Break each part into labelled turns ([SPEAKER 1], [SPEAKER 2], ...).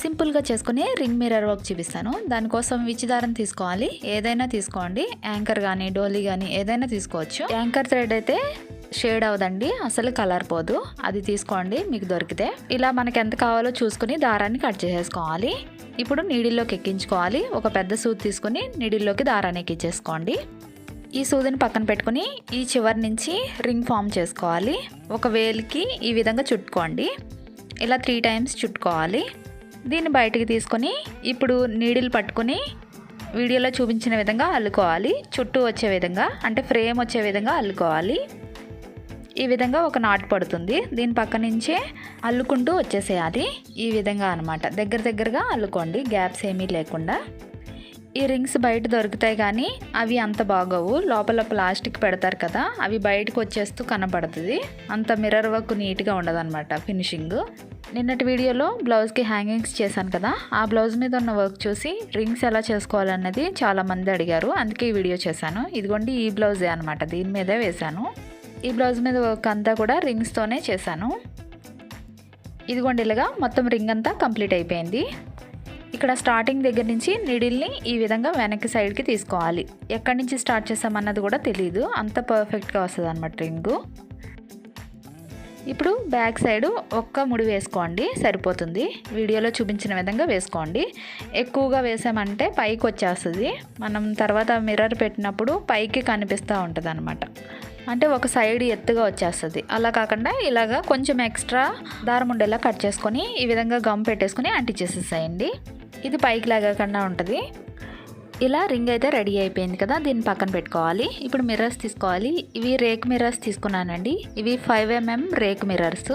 [SPEAKER 1] సింపుల్గా చేసుకుని ring mirror work చూపిస్తాను. దానికోసం విచ్చి దారం తీసుకోవాలి. ఏదైనా తీసుకోండి. యాంకర్ కానీ డోలీ కానీ ఏదైనా తీసుకోవచ్చు. యాంకర్ థ్రెడ్ అయితే షేడ్ అవ్వదండి. అసలు కలర్ పోదు. అది తీసుకోండి. మీకు దొరికితే ఇలా మనకి ఎంత కావాలో చూసుకుని దారాన్ని కట్ చేసేసుకోవాలి. ఇప్పుడు నీడిల్లోకి ఎక్కించుకోవాలి. ఒక పెద్ద సూది తీసుకుని నీడిల్లోకి దారాన్ని ఎక్కించేసుకోండి. ఈ సూదిని పక్కన పెట్టుకుని ఈ చివరి నుంచి రింగ్ ఫామ్ చేసుకోవాలి. ఒక వేలికి ఈ విధంగా చుట్టుకోండి. ఇలా త్రీ టైమ్స్ చుట్టుకోవాలి. దీన్ని బయటికి తీసుకొని ఇప్పుడు నీడిల్ పట్టుకొని వీడియోలో చూపించిన విధంగా అల్లుకోవాలి. చుట్టూ వచ్చే విధంగా అంటే ఫ్రేమ్ వచ్చే విధంగా అల్లుకోవాలి. ఈ విధంగా ఒక నాటు పడుతుంది. దీని పక్క నుంచే అల్లుకుంటూ వచ్చేసేయాలి. ఈ విధంగా అనమాట దగ్గర దగ్గరగా అల్లుకోండి. గ్యాప్స్ ఏమీ లేకుండా. ఈ రింగ్స్ బయట దొరుకుతాయి కానీ అవి అంత బాగోవు. లోపల ప్లాస్టిక్ పెడతారు కదా అవి బయటకు వచ్చేస్తూ కనబడుతుంది అంత మిర్రర్ వర్క్ నీట్గా ఉండదన్నమాట ఫినిషింగ్. నిన్నటి వీడియోలో బ్లౌజ్కి హ్యాంగింగ్స్ చేశాను కదా ఆ బ్లౌజ్ మీద ఉన్న వర్క్ చూసి రింగ్స్ ఎలా చేసుకోవాలన్నది చాలామంది అడిగారు. అందుకే ఈ వీడియో చేశాను. ఇదిగోండి ఈ బ్లౌజే అనమాట దీని మీదే వేశాను. ఈ బ్లౌజ్ మీద వర్క్ అంతా కూడా రింగ్స్తోనే చేశాను. ఇదిగోండి ఇలాగా మొత్తం రింగ్ అంతా కంప్లీట్ అయిపోయింది. ఇక్కడ స్టార్టింగ్ దగ్గర నుంచి నీడిల్ని ఈ విధంగా వెనక్కి సైడ్కి తీసుకోవాలి. ఎక్కడి నుంచి స్టార్ట్ చేసామన్నది కూడా తెలియదు అంత పర్ఫెక్ట్గా వస్తుంది అనమాట రింగు. ఇప్పుడు బ్యాక్ సైడ్ ఒక్క ముడి వేసుకోండి. సరిపోతుంది. వీడియోలో చూపించిన విధంగా వేసుకోండి. ఎక్కువగా వేసామంటే పైకి వచ్చేస్తుంది. మనం తర్వాత మిర్రర్ పెట్టినప్పుడు పైకి కనిపిస్తూ ఉంటుంది అనమాట అంటే ఒక సైడ్ ఎత్తుగా వచ్చేస్తుంది. అలా కాకుండా ఇలాగా కొంచెం ఎక్స్ట్రా దారం ఉండేలా కట్ చేసుకొని ఈ విధంగా గమ్ పెట్టేసుకొని అంటించేసేసేయండి ఇది పైకి లాగకుండా ఉంటుంది. ఇలా రింగ్ అయితే రెడీ అయిపోయింది కదా దీన్ని పక్కన పెట్టుకోవాలి. ఇప్పుడు మిర్రర్స్ తీసుకోవాలి. ఇవి రేక్ మిర్రర్స్ తీసుకున్నానండి. ఇవి ఫైవ్ ఎంఎం రేక్ మిర్రర్స్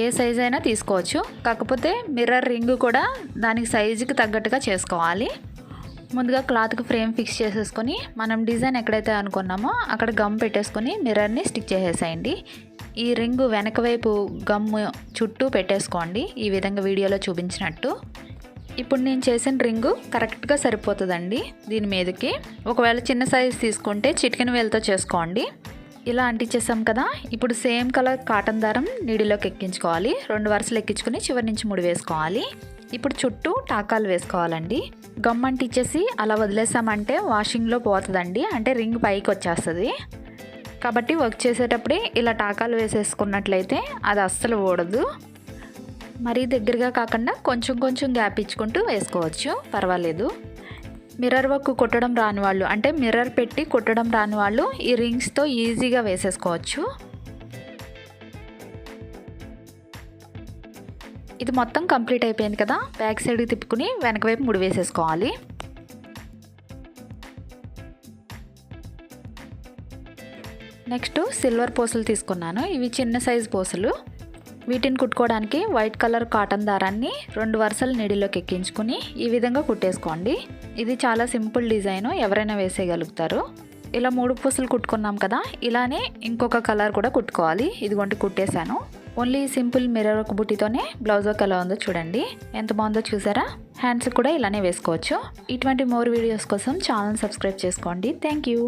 [SPEAKER 1] ఏ సైజ్ అయినా తీసుకోవచ్చు. కాకపోతే మిర్రర్ రింగ్ కూడా దానికి సైజుకి తగ్గట్టుగా చేసుకోవాలి. ముందుగా క్లాత్కి ఫ్రేమ్ ఫిక్స్ చేసేసుకొని మనం డిజైన్ ఎక్కడైతే అనుకున్నామో అక్కడ గమ్ పెట్టేసుకొని మిర్రర్ని స్టిక్ చేసేసేయండి. ఈ రింగు వెనక వైపు గమ్ చుట్టూ పెట్టేసుకోండి. ఈ విధంగా వీడియోలో చూపించినట్టు. ఇప్పుడు నేను చేసిన రింగు కరెక్ట్గా సరిపోతుందండి దీని మీదకి. ఒకవేళ చిన్న సైజ్ తీసుకుంటే చిటికెన్ వేలతో చేసుకోండి. ఇలా అంటించేసాం కదా. ఇప్పుడు సేమ్ కలర్ కాటన్ దారం నీడిలోకి ఎక్కించుకోవాలి. రెండు వరుసలు ఎక్కించుకొని చివరి నుంచి ముడి వేసుకోవాలి. ఇప్పుడు చుట్టూ టాకాలు వేసుకోవాలండి. గమ్ అంటించేసి అలా వదిలేసామంటే వాషింగ్లో పోతుందండి. అంటే రింగ్ పైకి వచ్చేస్తుంది. కాబట్టి వర్క్ చేసేటప్పుడే ఇలా టాకాలు వేసేసుకున్నట్లయితే అది అస్సలు ఓడదు మరీ దగ్గరగా కాకుండా కొంచెం కొంచెం గ్యాప్ ఇచ్చుకుంటూ వేసుకోవచ్చు. పర్వాలేదు. మిర్రర్ వర్క్ కొట్టడం రాని వాళ్ళు అంటే మిర్రర్ పెట్టి కొట్టడం రాని వాళ్ళు ఈ రింగ్స్తో ఈజీగా వేసేసుకోవచ్చు. ఇది మొత్తం కంప్లీట్ అయిపోయింది కదా? బ్యాక్ సైడ్కి తిప్పుకుని వెనక వైపు ముడి వేసేసుకోవాలి. నెక్స్ట్ సిల్వర్ పూసలు తీసుకున్నాను. ఇవి చిన్న సైజ్ పూసలు. వీటిని కుట్టుకోవడానికి వైట్ కలర్ కాటన్ దారాన్ని రెండు వరుసలు నీడిలోకి ఎక్కించుకుని ఈ విధంగా కుట్టేసుకోండి. ఇది చాలా సింపుల్ డిజైన్ ఎవరైనా వేసేయగలుగుతారు. ఇలా మూడు పూసలు కుట్టుకున్నాం కదా ఇలానే ఇంకొక కలర్ కూడా కుట్టుకోవాలి. ఇదిగోంటి కుట్టేశాను. ఓన్లీ సింపుల్ మిర్రర్ ఒక బుట్టితోనే బ్లౌజ్ ఒక ఎలా ఉందో చూడండి. ఎంత బాగుందో చూసారా? హ్యాండ్స్ కూడా ఇలానే వేసుకోవచ్చు. ఇటువంటి మోర్ వీడియోస్ కోసం ఛానల్ సబ్స్క్రైబ్ చేసుకోండి. Thank you